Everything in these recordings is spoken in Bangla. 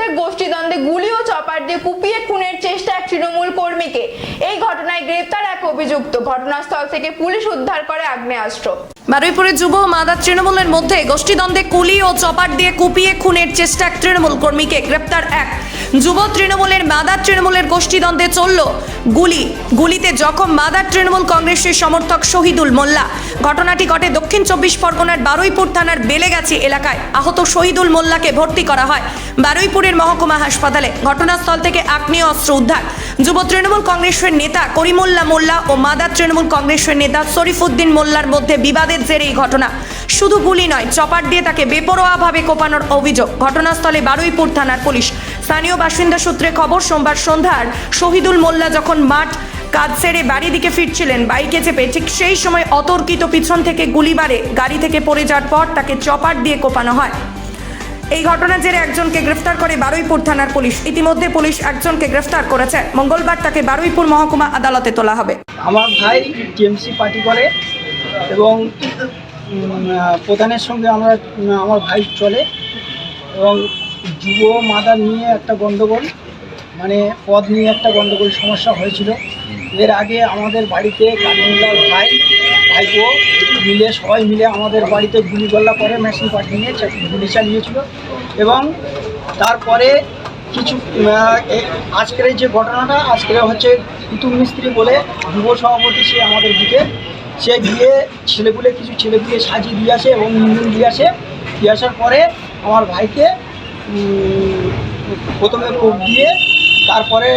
মধ্যে গোষ্ঠীদ্বন্দ্বে গুলি ও চপার দিয়ে কুপিয়ে খুনের চেষ্টা এক তৃণমূল কর্মীকে। এই ঘটনায় গ্রেপ্তার এক অভিযুক্ত। ঘটনাস্থল থেকে পুলিশ উদ্ধার করে আগ্নেয়াস্ত্র। বারুইপুরে যুব মাদার তৃণমূলের মধ্যে গোষ্ঠীদ্বন্দ্বে কুলি ও চপার দিয়ে কুপিয়ে খুনের চেষ্টা এক তৃণমূল কর্মীকে গ্রেপ্তার এক। যুব তৃণমূলের মাদার তৃণমূলের গোষ্ঠীদ্বন্দ্বে চলল গুলি। গুলিতে জখম মাদার তৃণমূল কংগ্রেসের সমর্থক শহীদুল মোল্লা। ঘটনাটি ঘটে দক্ষিণ চব্বিশ পরগনার বারুইপুর থানার বেলেগাছি এলাকায়। আহত শহীদুল মোল্লাকে ভর্তি করা হয় বারুইপুরের মহকুমা হাসপাতালে। ঘটনাস্থল থেকে আগ্নেয় অস্ত্র উদ্ধার। যুব তৃণমূল কংগ্রেসের নেতা করিমুল্লা মোল্লা ও মাদার তৃণমূল কংগ্রেসের নেতা শরীফুদ্দিন মোল্লার মধ্যে বিবাদের জেরে এই ঘটনা। শুধু গুলি নয় চপার দিয়ে তাকে বেপরোয়াভাবে কোপানোর অভিযোগ। ঘটনাস্থলে বারুইপুর থানার পুলিশ। স্থানীয় বাসিন্দা সূত্রে খবর, সোমবার সন্ধ্যার শহীদুল মোল্লা যখন মাঠ কাজ সেরে বাড়ি দিকে ফিরছিলেন, বাইকে চেপে ঠিক সেই সময় অতর্কিত পিছন থেকে গুলি মারে গাড়ি থেকে পড়ে যাওয়ার পর তাকে চপার দিয়ে কোপানো হয়। এই ঘটনার জেরে একজনকে গ্রেফতার করে বারুইপুর থানার পুলিশ। ইতিমধ্যে পুলিশ একজনকে গ্রেফতার করেছে। মঙ্গলবার তাকে বারুইপুর মহকুমা আদালতে তোলা হবে। আমার ভাই টিএমসি পার্টি করে। এবং প্রধানের সঙ্গে আমরা আমার ভাই চলে এবং যুব মাদার নিয়ে একটা গণ্ডগোল মানে পদ নিয়ে একটা গণ্ডগোল সমস্যা হয়েছিল। এর আগে আমাদের বাড়িতে কালিমুল্লার ভাই, ভাইপো মিলে, সবাই মিলে আমাদের বাড়িতে গুলিগোল্লা করে মেশিন পার্টি নিয়ে গুলি চালিয়েছিল এবং তারপরে কিছু আজকের যে ঘটনাটা, আজকের হচ্ছে কুতুব মিস্ত্রি বলে যুব সভাপতি সে আমাদের দিকে সে গিয়ে ছেলেগুলো কিছু ছেলেগুলো সাজিয়ে দিয়ে আসে এবং ইঞ্জিন দিয়ে আসে। দিয়ে আসার পরে আমার ভাইকে প্রথমে কোপ দিয়ে তারপরে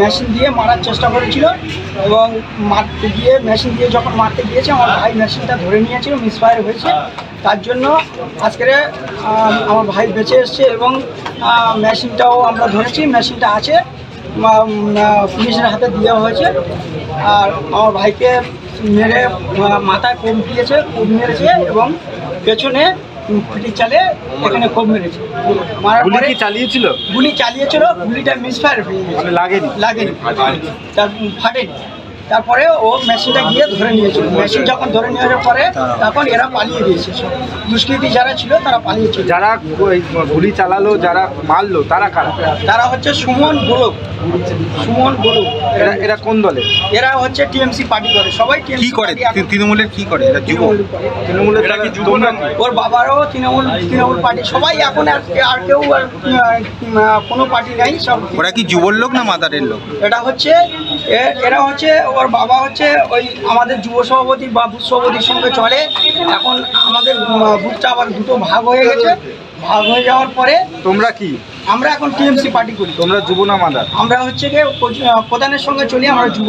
মেশিন দিয়ে মারার চেষ্টা করেছিল এবং মারতে গিয়ে, মেশিন দিয়ে যখন মারতে গিয়েছে, আমার ভাই মেশিনটা ধরে নিয়েছিল, মিসফায়ার হয়েছে। তার জন্য আজকের আমার ভাই বেঁচে এসছে এবং মেশিনটাও আমরা ধরেছি, মেশিনটা আছে পুলিশের হাতে দেওয়া হয়েছে। আর আমার ভাইকে মেরে মাথায় কোপ দিয়েছে কোপ মেরেছে এবং পেছনে উম, চালে এখানে কোপ মেরেছে। মারার পরে কি চালিয়েছিল? গুলি চালিয়েছিল গুলিটা মিসফায়ার হয়ে গেছে। মানে লাগেনি? লাগেনি। তার ফাটেনি। তারপরে ও মেশিনটা গিয়ে ধরে নিয়েছিল। মেশিন যখন ধরে নেওয়ার পরে তখন এরা পালিয়ে দিয়েছে দুষ্কৃতী যারা ছিল তারা পালিয়েছিল যারা ওই গুলি চালালো যারা মারলো তারা কারা? তারা হচ্ছে সুমন গোলক। সুমন গোলক। এরা এরা কোন দলে? এরা হচ্ছে টিএমসি পার্টি করে। সবাই কি করে? তৃণমূলের কি করে? এরা যুব তৃণমূলের এরা কি যুব ওর বাবারও তৃণমূল তৃণমূল পার্টি। সবাই এখন আর আর কেউ আর কোনো পার্টি নাই সব ওরা কি যুবর লোক না মাদারের লোক? এটা হচ্ছে এ- এরা হচ্ছে ওর বাবা হচ্ছে ওই আমাদের যুব সভাপতি বা বুথ সভাপতির সঙ্গে চলে। এখন আমাদের বুথটা আবার দুটো ভাগ হয়ে গেছে। ভাগ হয়ে যাওয়ার পরে তোমরা কি? আমরা এখন টিএমসি পার্টি করি। তোমরা যুব না আমরা হচ্ছে গিয়ে প্রধানের সঙ্গে চলি আমরা যুব